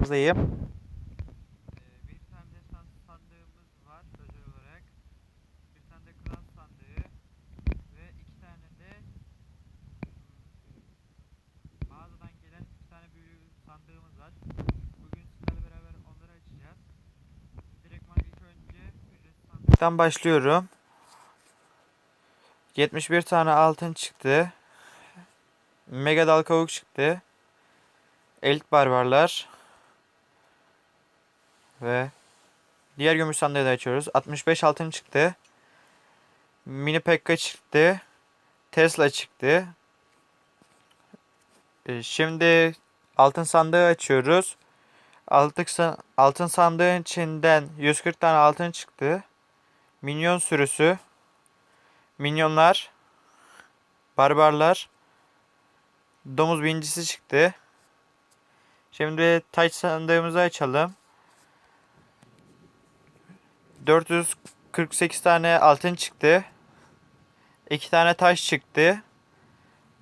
Buradayım. Ee, bir tane de san- sandığımız var özel olarak. Bir tane de klan sandığı ve iki tane de hmm, mağazadan gelen iki tane büyülü sandığımız var. Bugün sizlerle beraber onları açacağız. Direktman ilk önce Buradan başlıyorum. 71 tane altın çıktı. Mega dal kavuk çıktı. Elit barbarlar. Ve diğer gümüş sandığı da açıyoruz. 65 altın çıktı. Mini Pekka çıktı. Tesla çıktı. Ee, Şimdi altın sandığı açıyoruz. Altın, altın sandığın içinden 140 tane altın çıktı. Minyon sürüsü. Minyonlar. Barbarlar. Domuz binicisi çıktı. Şimdi taç sandığımızı açalım. 448 tane altın çıktı. 2 tane taş çıktı.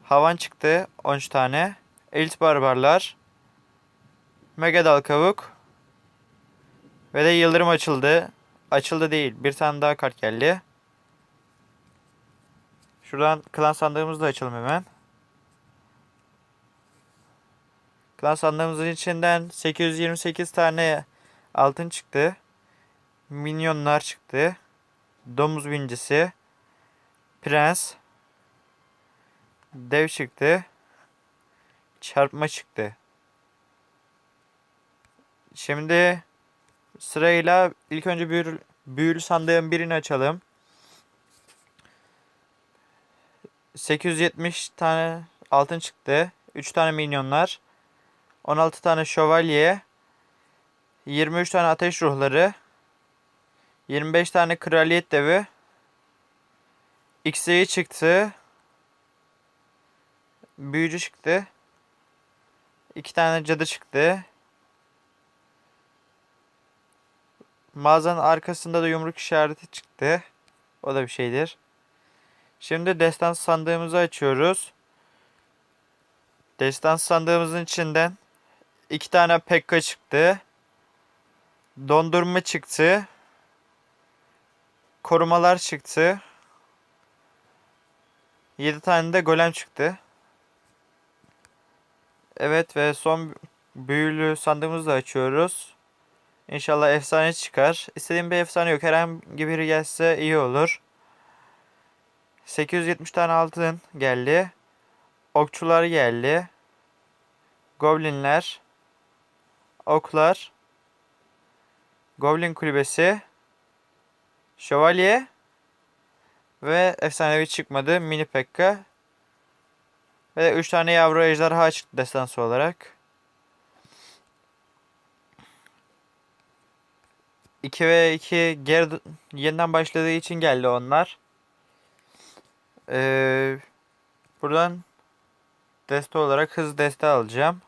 Havan çıktı 13 tane. Elit barbarlar. Mega dal kavuk. Ve de yıldırım açıldı. Açıldı değil. Bir tane daha kart geldi. Şuradan klan sandığımızı da açalım hemen. Klan sandığımızın içinden 828 tane altın çıktı. Minyonlar çıktı. Domuz bincisi. Prens. Dev çıktı. Çarpma çıktı. Şimdi sırayla ilk önce büyülü, büyülü sandığın birini açalım. 870 tane altın çıktı. 3 tane minyonlar. 16 tane şövalye. 23 tane ateş ruhları. 25 tane kraliyet devi. X'e çıktı. Büyücü çıktı. 2 tane cadı çıktı. Mağazanın arkasında da yumruk işareti çıktı. O da bir şeydir. Şimdi destans sandığımızı açıyoruz. Destans sandığımızın içinden iki tane Pekka çıktı. Dondurma çıktı. Korumalar çıktı. 7 tane de golem çıktı. Evet ve son büyülü sandığımızı da açıyoruz. İnşallah efsane çıkar. İstediğim bir efsane yok. Herhangi biri gelse iyi olur. 870 tane altın geldi. Okçular geldi. Goblinler. Oklar. Goblin kulübesi. Şövalye. Ve efsanevi çıkmadı. Mini Pekka. Ve 3 tane yavru ejderha çıktı destansı olarak. 2 ve 2 geri yeniden başladığı için geldi onlar. Ee, buradan deste olarak hız deste alacağım.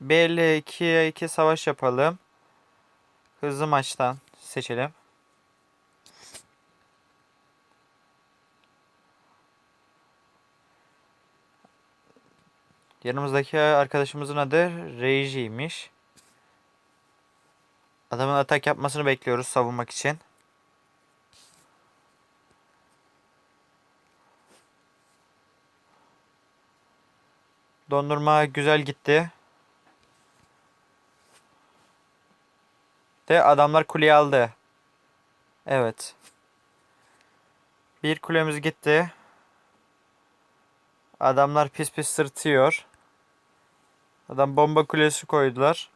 1 ile 2'ye 2 savaş yapalım. Hızlı maçtan seçelim. Yanımızdaki arkadaşımızın adı Reiji'ymiş. Adamın atak yapmasını bekliyoruz savunmak için. Dondurma güzel gitti. De adamlar kuleyi aldı. Evet. Bir kulemiz gitti. Adamlar pis pis sırtıyor. Adam bomba kulesi koydular.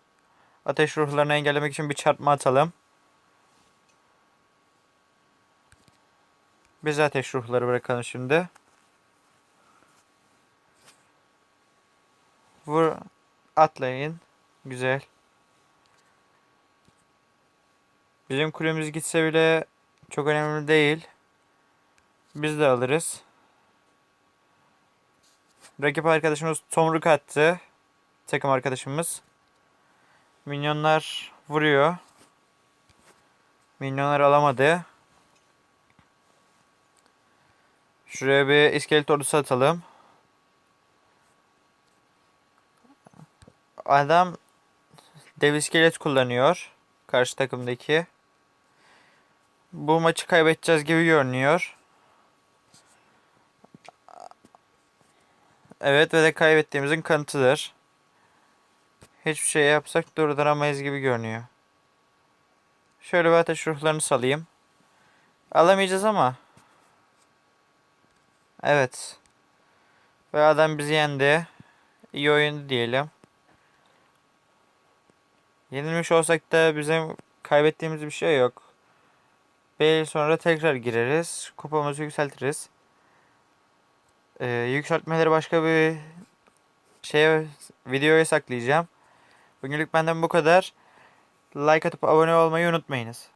Ateş ruhlarını engellemek için bir çarpma atalım. Biz ateş ruhları bırakalım şimdi. Vur atlayın. Güzel. Bizim kulemiz gitse bile çok önemli değil. Biz de alırız. Rakip arkadaşımız tomruk attı. Takım arkadaşımız. Minyonlar vuruyor. Minyonlar alamadı. Şuraya bir iskelet ordusu atalım. Adam Dev iskelet kullanıyor. Karşı takımdaki. Bu maçı kaybedeceğiz gibi görünüyor. Evet ve de kaybettiğimizin kanıtıdır. Hiçbir şey yapsak durduramayız gibi görünüyor. Şöyle bir ateş ruhlarını salayım. Alamayacağız ama. Evet. Ve adam bizi yendi. İyi oyundu diyelim. Yenilmiş olsak da bizim kaybettiğimiz bir şey yok. Bir sonra tekrar gireriz. Kupamızı yükseltiriz. Ee, yükseltmeleri başka bir şeye videoya saklayacağım. Bugünlük benden bu kadar. Like atıp abone olmayı unutmayınız.